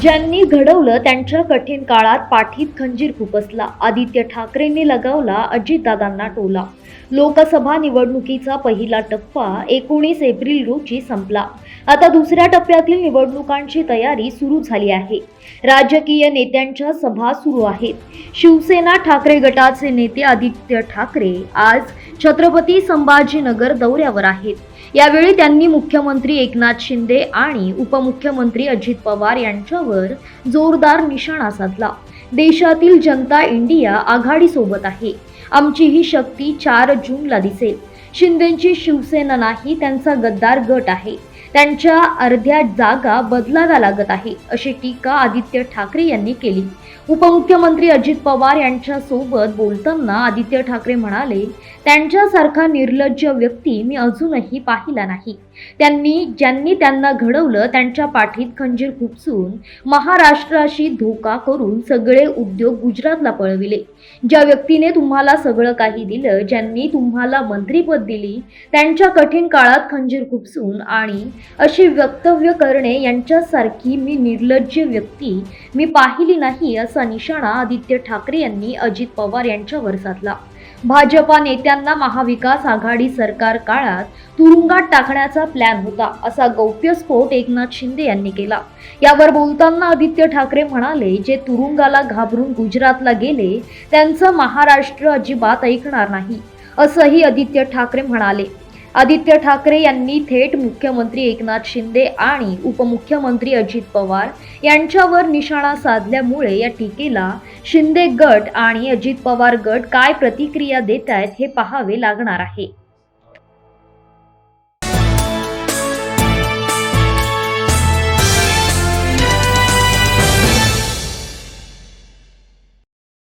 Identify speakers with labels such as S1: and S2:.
S1: ज्यांनी घडवलं त्यांच्या कठीण काळात पाठीत खंजीर खुपसला आदित्य ठाकरेंनी लगावला अजितदादांना टोला. लोकसभा निवडणुकीचा पहिला टप्पा एकोणीस एप्रिल रोजी संपला. आता दुसऱ्या टप्प्यातील निवडणुकांची तयारी सुरू झाली आहे. राजकीय नेत्यांच्या सभा सुरू आहेत. शिवसेना ठाकरे गटाचे नेते आदित्य ठाकरे आज छत्रपती संभाजीनगर दौऱ्यावर आहेत. यावेळी त्यांनी मुख्यमंत्री एकनाथ शिंदे आणि उपमुख्यमंत्री अजित पवार यांच्यावर जोरदार निशाणा साधला. देशातील जनता इंडिया आघाडीसोबत आहे. आमची ही शक्ती चार जूनला दिसेल. शिंदेची शिवसेना नाही त्यांचा गद्दार गट आहे. त्यांच्या अर्ध्या जागा बदलाव्या लागत आहे अशी टीका आदित्य ठाकरे यांनी केली. उपमुख्यमंत्री अजित पवार यांच्यासोबत बोलताना आदित्य ठाकरे म्हणाले त्यांच्यासारखा निर्लज्ज व्यक्ती मी अजूनही पाहिला नाही. त्यांनी ज्यांनी त्यांना घडवलं त्यांच्या पाठीत खंजीर खुपसून महाराष्ट्राशी धोका करून सगळे उद्योग गुजरातला पळविले. ज्या व्यक्तीने तुम्हाला सगळं काही दिलं ज्यांनी तुम्हाला मंत्रीपद दिली त्यांच्या कठीण काळात खंजीर खुपसून आणि अशी वक्तव्य करणे यांच्यासारखी मी निर्लज्ज व्यक्ती मी पाहिली नाही असा निशाणा आदित्य ठाकरे यांनी अजित पवार यांच्यावर साधला. भाजपा नेत्यांना महाविकास आघाडी सरकार काळात तुरुंगात टाकण्याचा प्लॅन होता असा गौप्यस्फोट एकनाथ शिंदे यांनी केला. यावर बोलताना आदित्य ठाकरे म्हणाले जे तुरुंगाला घाबरून गुजरातला गेले त्यांचं महाराष्ट्र अजिबात ऐकणार नाही असंही आदित्य ठाकरे म्हणाले. आदित्य ठाकरे यांनी थेट मुख्यमंत्री एकनाथ शिंदे आणि उपमुख्यमंत्री अजित पवार यांच्यावर निशाणा साधल्यामुळे या टीकेला शिंदे गट आणि अजित पवार गट काय प्रतिक्रिया देत आहेत हे पाहावे लागणार आहे.